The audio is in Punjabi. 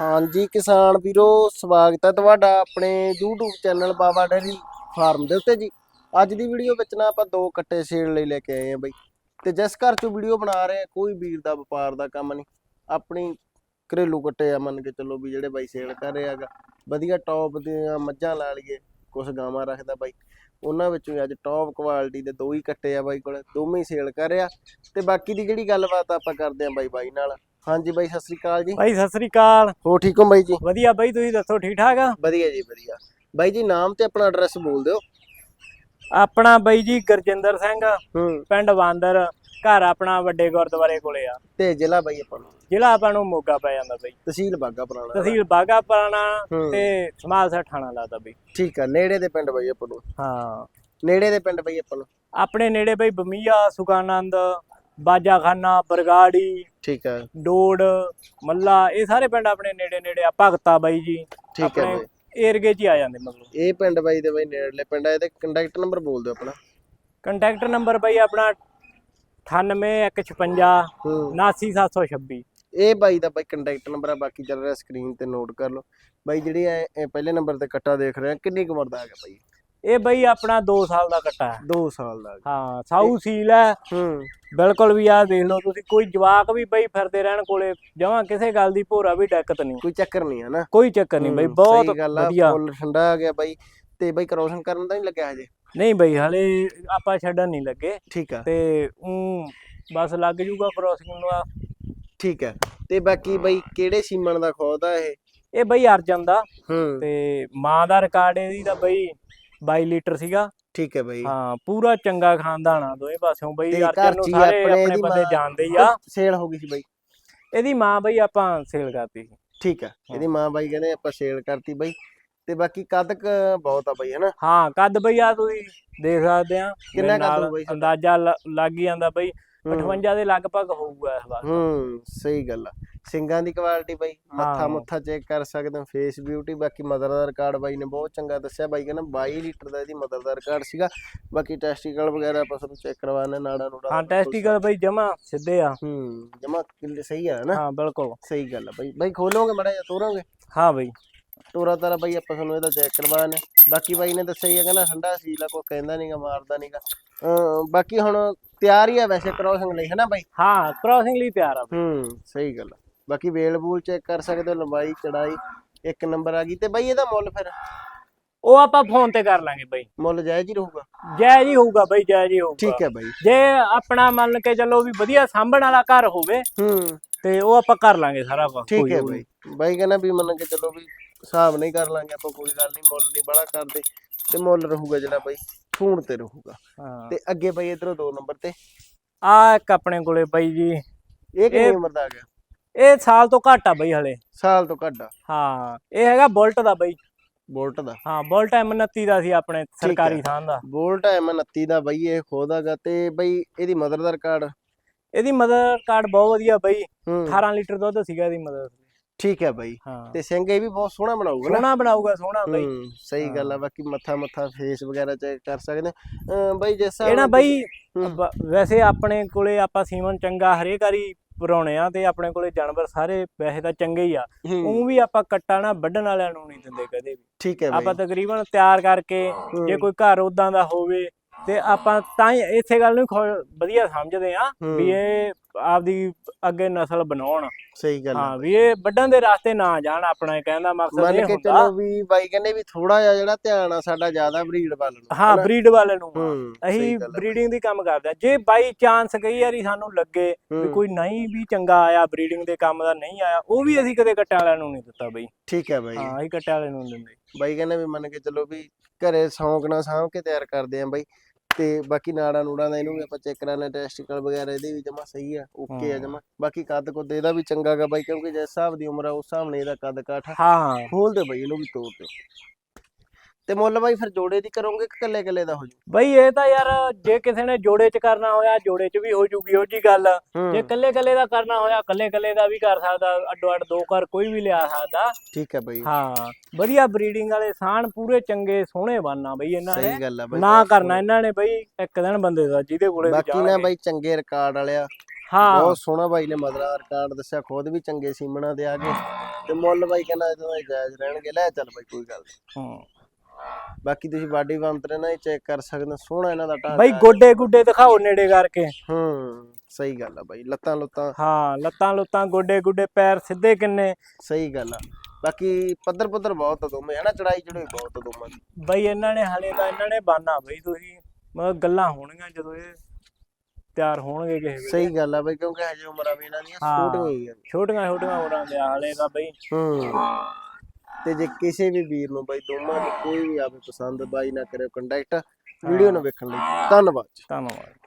ਹਾਂਜੀ ਕਿਸਾਨ ਵੀਰੋ, ਸਵਾਗਤ ਹੈ ਤੁਹਾਡਾ ਆਪਣੇ YouTube channel Baba dairy farm ਦੇ ਉੱਤੇ ਜੀ। ਅੱਜ ਦੀ ਵੀਡੀਓ ਵਿੱਚ ਨਾ ਆਪਾਂ ਦੋ ਕੱਟੇ ਸੇਲ ਲਈ ਲੈ ਕੇ ਆਏ ਆ ਬਈ। ਤੇ ਜਿਸ ਘਰ ਚੋਂ ਵੀਡੀਓ ਬਣਾ ਰਹੇ ਆ, ਕੋਈ ਵੀਰ ਦਾ ਵਪਾਰ ਦਾ ਕੰਮ ਨਹੀਂ। ਆਪਣੀ ਘਰੇਲੂ ਕੱਟੇ ਆ, ਮੰਨ ਕੇ ਚੱਲੋ ਵੀ ਜਿਹੜੇ ਬਾਈ ਸੇਲ ਕਰ ਰਿਹਾ ਹੈਗਾ। ਵਧੀਆ ਟੌਪ ਦੀਆਂ ਮੱਝਾਂ ਲਾ ਲਈਏ ਕੁਝ ਗਾਵਾਂ ਰੱਖਦਾ ਬਾਈ। ਉਹਨਾਂ ਵਿੱਚੋਂ ਹੀ ਅੱਜ ਟੌਪ ਕੁਆਲਿਟੀ ਦੇ ਦੋ ਹੀ ਕੱਟੇ ਆ ਬਾਈ ਕੋਲ, ਦੋਵੇਂ ਸੇਲ ਕਰ ਰਿਹਾ। ਤੇ ਬਾਕੀ ਦੀ ਜਿਹੜੀ ਗੱਲਬਾਤ ਆਪਾਂ ਕਰਦੇ ਆ ਬਾਈ ਬਾਈ ਨਾਲ ਹਾਂਜੀ ਬਾਈ ਸਤਿ ਸ੍ਰੀ ਅਕਾਲ ਜੀ। ਬਾਈ ਸਤਿ ਸ੍ਰੀ ਅਕਾਲ। ਹੋ ਠੀਕ ਹੋ ਬਾਈ ਜੀ? ਵਧੀਆ ਬਾਈ ਤੁਸੀਂ ਦੱਸੋ ਠੀਕ ਠਾਕ ਆ? ਵਧੀਆ ਜੀ ਵਧੀਆ। ਬਾਈ ਜੀ ਨਾਮ ਤੇ ਆਪਣਾ ਐਡਰੈਸ ਬੋਲ ਦਿਓ। ਆਪਣਾ ਬਾਈ ਜੀ ਗੁਰਜਿੰਦਰ ਸਿੰਘ ਪਿੰਡ ਬਾਂਦਰ ਘਰ ਆਪਣਾ ਵੱਡੇ ਗੁਰਦੁਆਰੇ ਕੋਲੇ ਆ। ਤੇ ਜ਼ਿਲ੍ਹਾ ਬਾਈ ਆਪਣਾ? ਜ਼ਿਲ੍ਹਾ ਆਪਾਂ ਨੂੰ ਮੋਗਾ ਪੈ ਜਾਂਦਾ ਬਾਈ। ਤਹਿਸੀਲ ਬਾਗਾ ਪੁਰਾਣਾ। ਤਹਿਸੀਲ ਬਾਗਾ ਪੁਰਾਣਾ। ਤੇ ਸਮਾਲ ਠਾਣਾ ਲੱਗਦਾ ਬਾਈ। ਠੀਕ ਆ ਨੇੜੇ ਦੇ ਪਿੰਡ ਬਾਈ ਆਪਾਂ ਨੂੰ। ਹਾਂ। ਨੇੜੇ ਦੇ ਪਿੰਡ ਬਾਈ ਆਪਾਂ ਨੂੰ। ਆਪਣੇ ਨੇੜੇ ਬਾਈ ਬਮੀਆ ਸੁਖਾਨੰਦ ਬਾਜਾਖਾਨਾ ਬਰਗਾੜੀ ਠੀਕ ਆ। ਡੋੜ ਮੱਲਾ ਇਹ ਸਾਰੇ ਪਿੰਡ ਆਪਣੇ ਨੇੜੇ ਨੇੜੇ ਆ ਭਗਤਾ ਬਾਈ ਜੀ ਠੀਕ ਹੈ ਆਪਣੇ ਬਾਈ। ਏਰੀਏ 'ਚ ਹੀ ਆ ਜਾਂਦੇ ਮਤਲਬ। ਇਹ ਪਿੰਡ ਬਾਈ ਦੇ ਬਾਈ ਨੇੜਲੇ ਪਿੰਡ ਆ ਇਹਦੇ ਕੰਟੈਕਟ ਨੰਬਰ ਬੋਲ ਦਿਓ ਆਪਣਾ। ਕੰਟੈਕਟ ਨੰਬਰ ਬਾਈ ਆਪਣਾ 98156 ਹੂੰ। 79726 ਇਹ ਬਾਈ ਦਾ ਬਾਈ ਕੰਟੈਕਟ ਨੰਬਰ ਆ ਬਾਕੀ ਚੱਲ ਰਿਹਾ ਸਕਰੀਨ ਤੇ ਨੋਟ ਕਰ ਲਓ। ਬਾਈ ਜਿਹੜੀ ਇਹ ਇਹ ਪਹਿਲੇ ਨੰਬਰ ਤੇ ਕੱਟਾ ਦੇਖ ਰਹੇ ਆ ਕਿੰਨੀ ਕੁ ਉਮਰ ਦਾ ਹੈਗਾ ਬਾਈ? ਇਹ ਬਈ ਆਪਣਾ 2 ਸਾਲ ਦਾ ਕੱਟਾ ਹੈ। 2 ਸਾਲ ਦਾ। ਹਾਂ ਸਾਊ ਸੀਲ ਹੈ। ਹੂੰ। ਬਿਲਕੁਲ ਵੀ ਆ ਦੇਖ ਲਓ ਤੁਸੀਂ ਕੋਈ ਜਵਾਕ ਵੀ ਬਈ ਫਿਰਦੇ ਰਹਿਣ ਕੋਲੇ ਜਮਾਂ ਕਿਸੇ ਗੱਲ ਦੀ ਭੋਰਾ ਵੀ ਦਿੱਕਤ ਨਹੀਂ। ਕੋਈ ਚੱਕਰ ਨਹੀਂ ਹੈ ਨਾ। ਕੋਈ ਚੱਕਰ ਨਹੀਂ ਬਈ ਬਹੁਤ ਵਧੀਆ। ਫੁੱਲ ਠੰਡਾ ਆ ਗਿਆ ਬਾਈ ਤੇ ਬਾਈ ਕਰੋਸ਼ਨ ਕਰਨ ਦਾ ਨਹੀਂ ਲੱਗਿਆ ਹਜੇ? ਨਹੀਂ ਬਈ ਹਲੇ ਆਪਾਂ ਛੱਡਣ ਨਹੀਂ ਲੱਗੇ। ਠੀਕ ਆ। ਤੇ ਉਹ ਬਸ ਲੱਗ ਜੂਗਾ ਕ੍ਰੋਸਿੰਗ ਨੂੰ ਆ। ਠੀਕ ਹੈ ਤੇ ਬਾਕੀ ਬਈ ਕਿਹੜੇ ਸੀਮਨ ਦਾ ਖੋਦਾ ਇਹ? ਇਹ ਬਈ ਅਰਜਨ ਦਾ। ਹੂੰ। ਤੇ ਮਾਂ ਦਾ ਰਿਕਾਰਡ ਇਹਦੀ ਦਾ ਬਈ 22 ਲੀਟਰ ਸੀਗਾ। ਠੀਕ ਹੈ ਬਈ। ਹਾਂ ਪੂਰਾ ਚੰਗਾ ਖਾਨਦਾਨ ਆ ਦੋਵੇਂ ਪਾਸਿਓਂ ਬਈ ਤੇ ਅਰਜਨ ਨੂੰ ਚ ਹੀ ਸਾਰੇ ਆਪਣੇ ਆਪਣੇ ਇਹਦੀ ਬੰਦੇ ਮਾਂ- ਜਾਣਦੇ ਹੀ ਆ। ਸੇਲ ਹੋ ਗਈ ਸੀ ਬਈ। ਇਹਦੀ ਮਾਂ ਬਈ ਆਪਾਂ ਸੇਲ ਕਰਤੀ ਸੀ। ਠੀਕ ਹੈ ਇਹਦੀ ਮਾਂ ਬਾਈ ਕਹਿੰਦੇ ਆਪਾਂ ਸੇਲ ਕਰਤੀ ਬਈ। ਤੇ ਬਾਕੀ ਕੱਦ ਕ ਬਹੁਤ ਆ ਬਈ ਹਨਾ? ਹਾਂ ਕੱਦ ਬਈ ਆ ਤੁਸੀਂ ਦੇਖ ਸਕਦੇ ਆ। ਕਿੰਨਾ ਮੇਰੇ ਕੱਦ ਨਾਲ ਹੋਊ ਬਈ ਤੁਹਾਡਾ? ਅੰਦਾਜ਼ਾ ਲ- ਲੱਗ ਹੀ ਜਾਂਦਾ ਬਈ। ਹੂੰ। 58 ਦੇ ਲਗਭਗ ਹੋਊਗਾ ਇਸ ਵਾਰ ਹੂੰ ਸਹੀ ਗੱਲ ਆ। ਸਿੰਗਾਂ ਦੀ ਕੁਆਲਿਟੀ ਬਾਈ ਮੱਥਾ। ਮੁੱਥਾ ਚੈੱਕ ਕਰ ਸਕਦੇ ਹੋ ਫੇਸ ਬਿਊਟੀ ਬਾਕੀ ਮਦਰ ਦਾ ਰਿਕਾਰਡ ਬਾਈ ਨੇ ਬਹੁਤ ਚੰਗਾ ਦੱਸਿਆ ਬਾਈ ਕਹਿੰਦਾ 22 ਲੀਟਰ ਦਾ ਇਹਦੀ ਮਦਰ ਦਾ ਰਿਕਾਰਡ ਸੀਗਾ ਬਾਕੀ ਟੈਸਟੀਕਲ ਵਗੈਰਾ ਆਪਾਂ ਤੁਹਾਨੂੰ ਚੈੱਕ ਕਰਵਾਉਣੇ ਨਾੜਾ ਨੂੜਾ ਹਾਂ ਟੈਸਟੀਕਲ ਬਈ ਜਮਾ ਸਿੱਧੇ ਆ। ਹੂੰ ਜਮਾ ਸਹੀ ਆ ਨਾ ਹਾਂ ਬਿਲਕੁਲ। ਸਹੀ ਗੱਲ ਆ ਬਾਈ। ਬਾਈ ਖੋਲੋਗੇ ਮੜਾ ਜਾਂ ਤੋਰੋਗੇ? ਹਾਂ ਬਈ। ਤੋਰਾ ਤਾਰਾ ਬਾਈ ਆਪਾਂ ਤੁਹਾਨੂੰ ਇਹਦਾ ਚੈੱਕ ਕਰਵਾਣੇ ਬਾਕੀ ਬਾਈ ਨੇ ਦੱਸਿਆ ਹੀ ਆ ਕਹਿੰਦਾ ਠੰਡਾ ਸੀਲ ਕੋਈ ਕਹਿੰਦਾ ਨਹੀਂਗਾ ਮਾਰਦਾ ਨਹੀਂਗਾ ਬਾਕੀ ਹੁਣ ਤਿਆਰ ਹੀ ਆ ਵੈਸੇ ਕ੍ਰੋਸਿੰਗ ਲਈ ਹੈ ਨਾ ਬਾਈ? ਹਾਂ ਕ੍ਰਾਸਿੰਗ ਲਈ ਤਿਆਰ ਆ। ਹੂੰ ਸਹੀ ਗੱਲ ਆ। ਬਾਕੀ ਵੇਲ ਬੂਲ ਚੈੱਕ ਕਰ ਸਕਦੇ ਹੋ ਲੰਬਾਈ ਚੜਾਈ ਇੱਕ ਨੰਬਰ ਆ ਗਈ ਤੇ ਬਾਈ ਇਹਦਾ ਮੁੱਲ ਫਿਰ? ਉਹ ਆਪਾਂ ਫੋਨ ਤੇ ਕਰ ਲਾਂਗੇ ਬਈ। ਮੁੱਲ ਜਾਇਜ਼ ਹੀ ਰਹੂਗਾ? ਜਾਇਜ਼ ਹੀ ਹੋਊਗਾ ਬਈ ਜਾਇਜ਼ ਹੀ ਹੋਊਗਾ। ਠੀਕ ਹੈ ਬਾਈ। ਜੇ ਆਪਣਾ ਮੰਨ ਕੇ ਚੱਲੋ ਵੀ ਵਧੀਆ ਸਾਂਭਣ ਵਾਲਾ ਘਰ ਹੋਵੇ ਹੂੰ। ਤੇ ਉਹ ਆਪਾਂ ਕਰ ਲਾਂਗੇ ਸਾਰਾ ਕੁਝ ਠੀਕ ਹੈ ਬਾਈ। ਬਾਈ ਕਹਿੰਦਾ ਵੀ ਮੰਨ ਕੇ ਚੱਲੋ ਵੀ ਹਿਸਾਬ ਨਹੀਂ ਕਰ ਲਾਂਗੇ ਆਪਾਂ ਕੋਈ ਗੱਲ ਨਹੀਂ ਮੁੱਲ ਨਹੀਂ ਬੜਾ ਕਰਦੇ। ਤੇ ਮੁੱਲ ਰਹੂਗਾ ਜਿਹੜਾ ਬਾਈ ਫੋਨ ਤੇ ਰਹੂਗਾ। ਹਾਂ। ਤੇ ਅੱਗੇ ਬਾਈ ਇਧਰੋਂ ਦੋ ਨੰਬਰ ਤੇ। ਆ ਇੱਕ ਆਪਣੇ ਕੋਲੇ ਬਈ ਜੀ। ਇਹ ਕਿੰਨੀ ਉਮਰ ਦਾ ਆ ਗਿਆ? ਇਹ ਸਾਲ ਤੋਂ ਘੱਟ ਆ ਬਈ ਹਲੇ। ਸਾਲ ਤੋਂ ਘੱਟ ਆ। ਹਾਂ ਇਹ ਹੈਗਾ ਬੁਲਟ ਦਾ ਬਈ। ਬੋਲਟ ਦਾ। ਹਾਂ ਬੁਲਟ M29 ਦਾ ਸੀ ਆਪਣੇ ਸਰਕਾਰੀ ਥਾਂ ਦਾ। ਬੋਲਟ M29 ਦਾ ਬਈ ਇਹ ਖੋਦਾਗਾ ਤੇ ਬਈ ਇਹਦੀ ਮਦਰ ਦਾ ਰਿਕਾਰਡ? ਇਹਦੀ ਮਦਰ ਕਾਰਡ ਬਹੁਤ ਵਧੀਆ ਬਈ। ਹੂੰ। 18 ਲੀਟਰ ਦੁੱਧ ਸੀਗਾ ਇਹਦੀ ਮਦਰ ਠੀਕ ਹੈ ਬਈ। ਤੇ ਸਿੰਘ ਇਹ ਵੀ ਬਹੁਤ ਸੋਹਣਾ ਬਣਾਊਗਾ ਸੋਹਣਾ ਬਣਾਊਗਾ ਸੋਹਣਾ ਬਈ। ਸਹੀ ਗੱਲ ਆ। ਬਾਕੀ ਮੱਥਾ ਮੱਥਾ ਫੇਸ ਵਗੈਰਾ ਚੈੱਕ ਕਰ ਸਕਦੇ ਬਈ ਜਿਸ ਇਹ ਨਾ ਬਈ ਵੈਸੇ ਆਪਣੇ ਕੋਲੇ ਆਪਾਂ ਸੀਮਨ ਚੰਗਾ ਹਰੇਕ ਵਾਰੀ ਪੁਰਾਉਣੇ ਆ ਤੇ ਆਪਣੇ ਕੋਲੇ ਜਾਨਵਰ ਸਾਰੇ ਵੈਸੇ ਤਾਂ ਚੰਗੇ ਹੀ ਆ। ਉਹ ਵੀ ਆਪਾਂ ਕੱਟਾ ਨਾ ਵੱਢਣ ਵਾਲਿਆਂ ਨੂੰ ਨਹੀਂ ਦਿੰਦੇ ਕਦੇ ਵੀ। ਠੀਕ ਹੈ ਆਪਾਂ ਤਕਰੀਬਨ ਤਿਆਰ ਕਰਕੇ ਜੇ ਕੋਈ ਘਰ ਉਦਾਂ ਦਾ ਹੋਵੇ ਤੇ ਆਪਾਂ ਤਾਂ ਹੀ ਇਸੇ ਗੱਲ ਨੂੰ ਵਧੀਆ ਸਮਝਦੇ ਆ ਵੀ ਇਹ ਆਪਦੀ ਅੱਗੇ ਨਸਲ ਬਣਾਉਣ। ਸਹੀ ਗੱਲ ਹਾਂ ਵੀ ਇਹ ਵੱਢਣ ਦੇ ਰਾਸਤੇ ਨਾ ਜਾਣ ਆਪਣਾ ਇਹ ਕਹਿਣ ਦਾ ਮਕਸਦ ਮੰਨ ਇਹ ਕੇ ਹੁੰਦਾ। ਚੱਲੋ ਵੀ ਬਾਈ ਕਹਿੰਦੇ ਵੀ ਥੋੜਾ ਜਿਹਾ ਜਿਹੜਾ ਧਿਆਨ ਆ ਸਾਡਾ ਜ਼ਿਆਦਾ ਬਰੀਡ ਵੱਲ ਨੂੰ ਹਾਂ? ਬਰੀਡ ਵਾਲੇ ਨੂੰ ਅਸੀਂ। ਬਰੀਡਿੰਗ ਦੀ ਕੰਮ ਕਰਦੇ ਆ। ਜੇ ਬਾਈ ਚਾਂਸ ਕਈ ਵਾਰੀ ਸਾਨੂੰ ਲੱਗੇ ਵੀ ਕੋਈ ਨਹੀਂ ਵੀ ਚੰਗਾ ਆਇਆ ਬਰੀਡਿੰਗ ਦੇ ਕੰਮ ਦਾ ਨਹੀਂ ਆਇਆ ਉਹ ਵੀ ਅਸੀਂ ਕਦੇ ਕੱਟਿਆਂ ਵਾਲਿਆਂ ਨੂੰ ਨਹੀਂ ਦਿੱਤਾ ਬਈ। ਠੀਕ ਹੈ ਬਾਈ। ਹਾਂ ਅਸੀਂ ਕੱਟਿਆਂ ਵਾਲਿਆਂ ਨੂੰ ਦਿੰਦੇ। ਬਾਈ ਕਹਿੰਦੇ ਵੀ ਮੰਨ ਕੇ ਚੱਲੋ ਵੀ ਘਰੇ ਸ਼ੌਂਕ ਨਾਲ ਸਾਂਭ ਕੇ ਤਿਆਰ ਕਰਦੇ ਆ ਬਾਈ। ਤੇ ਬਾਕੀ ਨਾੜਾ ਨੂੜਾਂ ਦਾ ਇਹਨੂੰ ਵੀ ਆਪਾਂ ਚੈੱਕ ਕਰਾਣਾ ਟੈਸਟੀਕਲ ਵਗੈਰਾ ਇਹਦੇ ਵੀ ਜਮਾ ਸਹੀ ਆ ਓਕੇ ਆ। ਜਮਾ। ਬਾਕੀ ਕੱਦ ਕੁੱਦ ਇਹਦਾ ਵੀ ਚੰਗਾ ਗਾ ਬਾਈ ਕਿਉਂਕਿ ਜਿਸ ਹਿਸਾਬ ਦੀ ਉਮਰ ਆ ਉਸ ਹਿਸਾਬ ਨਾਲ ਇਹਦਾ ਕੱਦ ਕਾਠ ਹਾਂ ਖੋਲ ਦੇ ਬਾਈ ਇਹਨੂੰ ਵੀ ਤੋੜ ਦਿਓ। ਤੇ ਮੁੱਲ ਬਾਈ ਫਿਰ ਜੋੜੇ ਦੀ ਕਰੋਗੇ ਕਿ ਕੱਲੇ ਕੱਲੇ ਦਾ ਹੋ ਜੂ ਬਈ ਇਹ ਤਾਂ ਯਾਰ ਜੇ ਕਿਸੇ ਨੇ ਜੋੜੇ 'ਚ ਕਰਨਾ ਹੋਇਆ ਜੋੜੇ 'ਚ ਵੀ ਹੋ ਜੂਗੀ ਉਹ ਜੀ ਗੱਲ। ਜੇ ਕੱਲੇ ਕੱਲੇ ਦਾ ਕਰਨਾ ਹੋਇਆ ਕੱਲੇ ਕੱਲੇ ਦਾ ਵੀ ਕਰ ਸਕਦਾ ਅੱਡੋ ਅੱਡ ਦੋ ਘਰ ਕੋਈ ਵੀ ਲਿਆ ਸਕਦਾ। ਠੀਕ ਹੈ ਬਾਈ। ਹਾਂ ਵਧੀਆ ਬਰੀਡਿੰਗ ਵਾਲੇ ਸਾਨ ਪੂਰੇ ਚੰਗੇ ਸੋਹਣੇ ਬਣਨਾ ਬਈ ਇਹਨਾਂ ਨੇ। ਸਹੀ ਗੱਲ ਆ ਬਾਈ ਨਾ ਕਰਨਾ ਇਹਨਾਂ ਨੇ ਬਈ ਇੱਕ ਦਿਨ ਬੰਦੇ ਦਾ ਜਿਹਦੇ ਕੋਲੇ ਬਾਕੀ ਨਾ। ਬਾਈ ਚੰਗੇ ਰਿਕਾਰਡ ਵਾਲਿਆ। ਹਾਂ। ਬਹੁਤ ਸੋਹਣਾ ਬਾਈ ਨੇ ਮਦਰਾ ਰਿਕਾਰਡ ਦੱਸਿਆ ਖੁਦ ਵੀ ਚੰਗੇ ਸੀਮਣਾ ਦੇ ਆ ਗਏ ਤੇ ਮੁੱਲ ਬਾਈ ਕਹਿੰਦਾ ਇਹਦਾ ਤਾਂ ਜਾਇਜ਼ ਰਹਿਣਗੇ ਲੈ ਚੱਲ ਬਾਈ ਕੋਈ ਗੱਲ ਨੀ। ਹੂੰ। ਬਾਕੀ ਤੁਸੀਂ ਬਾਡੀ ਬੰਤਰੇ ਨਾਲ ਹੀ ਚੈੱਕ ਕਰ ਸਕਦੇ ਹੋ ਸੋਹਣਾ ਇਹਨਾਂ ਦਾ ਢਾਂਚਾ ਬਈ ਗੋਡੇ ਗੁੱਡੇ ਦਿਖਾਓ ਨੇੜੇ ਕਰਕੇ। ਹੂੰ ਸਹੀ ਗੱਲ ਆ ਬਾਈ ਲੱਤਾਂ ਲੁੱਤਾਂ। ਹਾਂ ਲੱਤਾਂ ਲੁੱਤਾਂ ਗੋਡੇ ਗੁੱਡੇ ਪੈਰ ਸਿੱਧੇ ਕਿੰਨੇ। ਸਹੀ ਗੱਲ ਆ। ਬਾਕੀ ਪੱਧਰ ਪੱਧਰ ਬਹੁਤ ਆ ਦੋਵੇਂ ਹਨਾ ਚੜਾਈ ਚੜਾਈ ਬਹੁਤ ਆ ਦੋਵਾਂ ਦੀ ਬਈ ਇਹਨਾਂ ਨੇ ਹਲੇ ਤਾਂ ਇਹਨਾਂ ਨੇ ਬਾਨਾ ਬਈ ਤੁਸੀਂ। ਮਤਲਬ ਗੱਲਾਂ ਹੋਣਗੀਆਂ ਜਦੋਂ ਇਹ ਤਿਆਰ ਹੋਣਗੇ ਕਿਸੇ ਵੇਲੇ। ਸਹੀ ਗੱਲ ਆ ਬਾਈ ਕਿਉਂਕਿ ਹਜੇ ਉਮਰਾਂ ਵੀ ਇਹਨਾਂ ਦੀਆਂ। ਛੋਟੀਆਂ ਹੀ ਆ। ਛੋਟੀਆਂ ਛੋਟੀਆਂ ਉਮਰਾਂ ਦੇ ਹਲੇ ਤਾਂ ਬਈ। ਹੂੰ। ਤੇ ਜੇ ਕਿਸੇ ਵੀ ਵੀਰ ਨੂੰ ਬਾਈ ਦੋਵਾਂ ਦੀ ਕੋਈ ਵੀ ਆਵੇ ਪਸੰਦ ਬਾਈ ਨਾ ਕਰਿਓ ਕੰਟੈਕਟ ਵੀਡੀਓ ਨੂੰ ਵੇਖਣ ਲਈ ਧੰਨਵਾਦ ਜੀ। ਧੰਨਵਾਦ